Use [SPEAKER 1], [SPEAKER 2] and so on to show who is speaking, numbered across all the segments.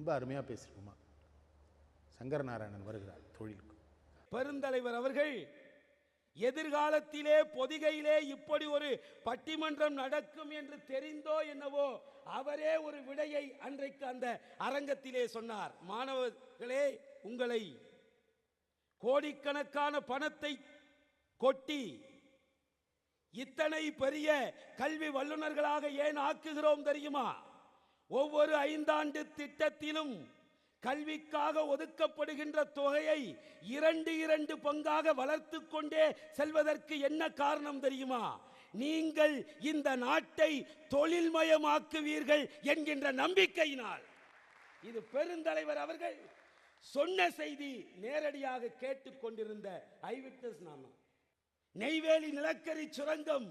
[SPEAKER 1] ரொம்ப அருமையாக பேசியிருக்குமா சங்கரநாராயணன் வருகிறார் தொழிலுக்கு.
[SPEAKER 2] பெருந்தலைவர் அவர்கள் எதிர்காலத்திலே பொதிகையிலே இப்படி ஒரு பட்டிமன்றம் நடக்கும் என்று தெரிந்தோ என்னவோ அவரே ஒரு விடையை அன்றைக்கு அந்த அரங்கத்திலே சொன்னார். மாணவர்களே உங்களை கோடிக்கணக்கான பணத்தை கொட்டி இத்தனை பெரிய கல்வி வல்லுநர்களாக ஏன் ஆக்குகிறோம் தெரியுமா? ஒவ்வொரு ஐந்தாண்டு திட்டத்திலும் கல்விக்காக ஒதுக்கப்படுகின்ற தொகையை இரண்டு இரண்டு பங்காக வளர்த்து கொண்டே செல்வதற்கு என்ன காரணம் தெரியுமா? நீங்கள் இந்த நாட்டை தொழில்மயமாக்குவீர்கள் என்கின்ற நம்பிக்கையினால். இது பெருந்தலைவர் அவர்கள் சொன்ன செய்தி நேரடியாக கேட்டுக்கொண்டிருந்த ஐவிட்னஸ் நாம. நெய்வேலி நிலக்கரி சுரங்கம்.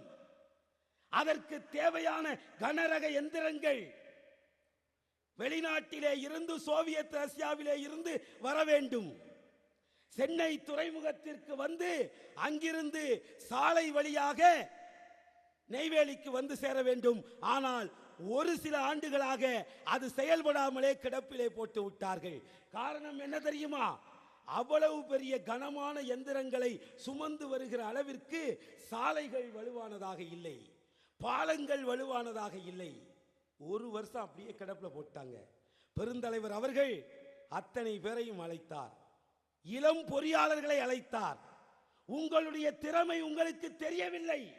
[SPEAKER 2] அதற்கு தேவையான கனரக எந்திரங்கள் வெளிநாட்டிலே இருந்து சோவியத் ரஷ்யாவிலே இருந்து வர வேண்டும். சென்னை துறைமுகத்திற்கு வந்து அங்கிருந்து சாலை வழியாக நெய்வேலிக்கு வந்து சேர வேண்டும். ஆனால் ஒரு சில ஆண்டுகளாக அது செயல்படாமலே கிடப்பிலே போட்டு விட்டார்கள். காரணம் என்ன தெரியுமா? அவ்வளவு பெரிய கனமான எந்திரங்களை சுமந்து வருகிற அளவிற்கு சாலைகள் வலுவானதாக இல்லை. பாலங்கள் வலுவானதாக இல்லை. ஒரு வருஷம் அப்படியே கிடப்பில் போட்டாங்க பெருந்தலைவர் அவர்கள் அத்தனை பேரையும் அழைத்தார். இளம் பொறியாளர்களை அழைத்தார். உங்களுடைய திறமை உங்களுக்கு தெரியவில்லை.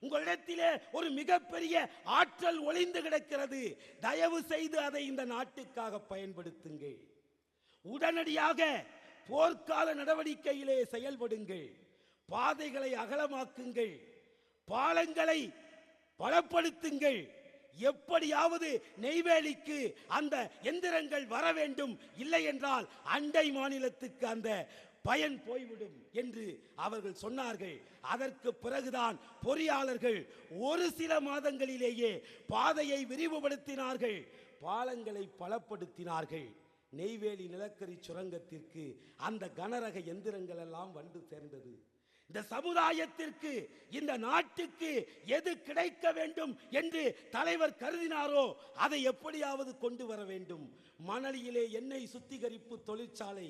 [SPEAKER 2] உங்களிடத்திலே ஒரு மிகப்பெரிய ஆற்றல் ஒளிந்து கிடக்கிறது. தயவு செய்து அதை இந்த நாட்டுக்காக பயன்படுத்துங்கள். உடனடியாக போர்க்கால நடவடிக்கையிலே செயல்படுங்கள். பாதைகளை அகலமாக்குங்கள். பாலங்களை பலப்படுத்துங்கள். எப்படியாவது நெய்வேலிக்கு அந்த எந்திரங்கள் வர வேண்டும். இல்லை என்றால் அண்டை மாநிலத்துக்கு அந்த பயன் போய்விடும் என்று அவர்கள் சொன்னார்கள். அதற்கு பிறகுதான் பொறியாளர்கள் ஒரு சில மாதங்களிலேயே பாதையை விரிவுபடுத்தினார்கள். பாலங்களை பலப்படுத்தினார்கள். நெய்வேலி நிலக்கரி சுரங்கத்திற்கு அந்த கனரக எந்திரங்கள் எல்லாம் வந்து சேர்ந்தது. இந்த சமுதாயத்திற்கு இந்த நாட்டுக்கு எது கிடைக்க வேண்டும் என்று தலைவர் கருதினாரோ அதை எப்படியாவது கொண்டு வர வேண்டும். மணலியிலே எண்ணெய் சுத்திகரிப்பு தொழிற்சாலை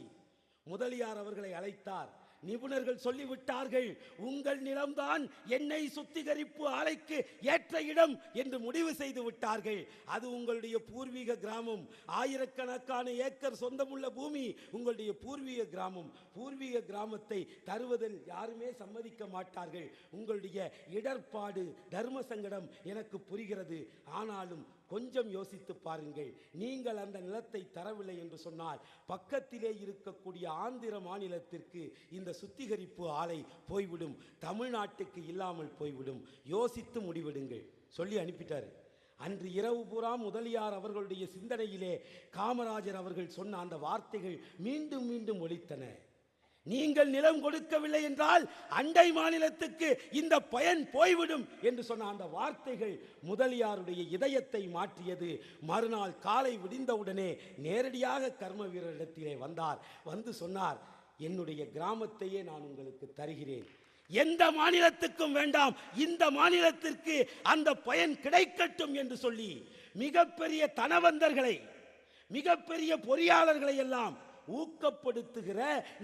[SPEAKER 2] முதலியார் அவர்களை அழைத்தார். நிபுணர்கள் சொல்லிவிட்டார்கள் உங்கள் நிலம்தான் எண்ணெய் சுத்திகரிப்பு ஆலைக்கு ஏற்ற இடம் என்று முடிவு செய்து விட்டார்கள். அது உங்களுடைய பூர்வீக கிராமம். ஆயிரக்கணக்கான ஏக்கர் சொந்தமுள்ள பூமி உங்களுடைய பூர்வீக கிராமம். பூர்வீக கிராமத்தை தருவதில் யாருமே சம்மதிக்க மாட்டார்கள். உங்களுடைய இடர்பாடு தர்ம சங்கடம் எனக்கு புரிகிறது. ஆனாலும் கொஞ்சம் யோசித்து பாருங்கள். நீங்கள் அந்த நிலத்தை தரவில்லை என்று சொன்னால் பக்கத்திலே இருக்கக்கூடிய ஆந்திர மாநிலத்திற்கு இந்த சுத்திகரிப்பு ஆலை போய்விடும். தமிழ்நாட்டுக்கு இல்லாமல் போய்விடும். யோசித்து முடிவெடுங்கள். சொல்லி அனுப்பிட்டார். அன்று இரவு பூரா முதலியார் அவர்களுடைய சிந்தனையிலே காமராஜர் அவர்கள் சொன்ன அந்த வார்த்தைகள் மீண்டும் மீண்டும் ஒழித்தன நீங்கள் நிலம் கொடுக்கவில்லை என்றால் அண்டை மாநிலத்துக்கு இந்த பயன் போய்விடும் என்று சொன்ன அந்த வார்த்தைகள் முதலியாருடைய இதயத்தை மாற்றியது. மறுநாள் காலை விடிந்தவுடனே நேரடியாக கர்ம வீரரிடத்திலே வந்தார். வந்து சொன்னார் என்னுடைய கிராமத்தையே நான் உங்களுக்கு தருகிறேன். எந்த மாநிலத்துக்கும் வேண்டாம். இந்த மாநிலத்திற்கு அந்த பயன் கிடைக்கட்டும் என்று சொல்லி மிகப்பெரிய தனவந்தர்களை மிகப்பெரிய பொறியாளர்களை எல்லாம் ஊக்கப்படுத்துகிற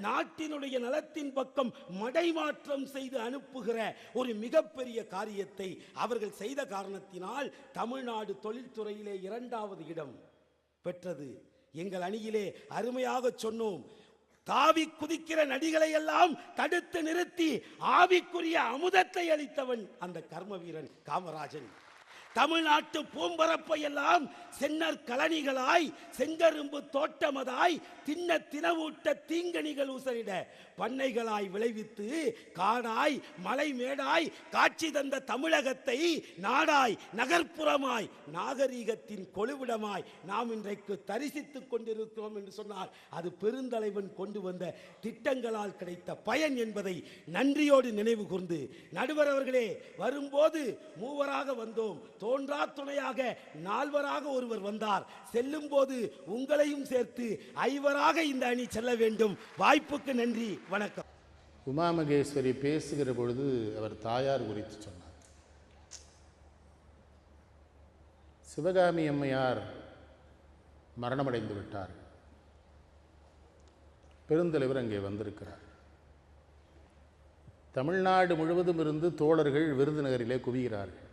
[SPEAKER 2] நாட்டினுடைய நலத்தின் பக்கம் மடைமாற்றம் செய்து அனுப்புகிற ஒரு மிகப்பெரிய காரியத்தை அவர்கள் செய்த காரணத்தினால் தமிழ்நாடு தொழில்துறையிலே இரண்டாவது இடம் பெற்றது. எங்கள் அணியிலே அருமையாக சொன்னோம். தாவி குதிக்கிற நடிகளை எல்லாம் தடுத்து நிறுத்தி ஆவிக்குரிய அமுதத்தை அளித்தவன் அந்த கர்ம வீரன் காமராஜன். தமிழ்நாட்டு பூம்பரப்பை எல்லாம் சென்னர் கலனிகளாய் செங்கரும்பு தோட்டமதாய் தின்ன தினவூட்ட தீங்கணிகள் உசரிட பண்ணைகளாய் விளைவித்து காடாய் மலை மேடாய் காட்சி தந்த தமிழகத்தை நாடாய் நகர்ப்புறமாய் நாகரீகத்தின் கொழுவிடமாய் நாம் இன்றைக்கு தரிசித்துக் கொண்டிருக்கிறோம் என்று சொன்னால் அது பெருந்தலைவன் கொண்டு வந்த திட்டங்களால் கிடைத்த பயன் என்பதை நன்றியோடு நினைவு கூர்ந்து நடுவர் அவர்களே வரும்போது மூவராக வந்தோம். தோன்றா துணையாக நால்வராக ஒருவர் வந்தார். செல்லும் போது உங்களையும் சேர்த்து ஐவராக இந்த அணி செல்ல வேண்டும். வாய்ப்புக்கு நன்றி வணக்கம்.
[SPEAKER 1] உமாமகேஸ்வரி பேசுகிற பொழுது அவர் தாயார் குறித்து சொன்னார். சிவகாமி அம்மையார் மரணமடைந்து விட்டார். பெருந்தலைவர் அங்கே வந்திருக்கிறார். தமிழ்நாடு முழுவதும் இருந்து தோழர்கள் விருதுநகரிலே குவிகிறார்கள்.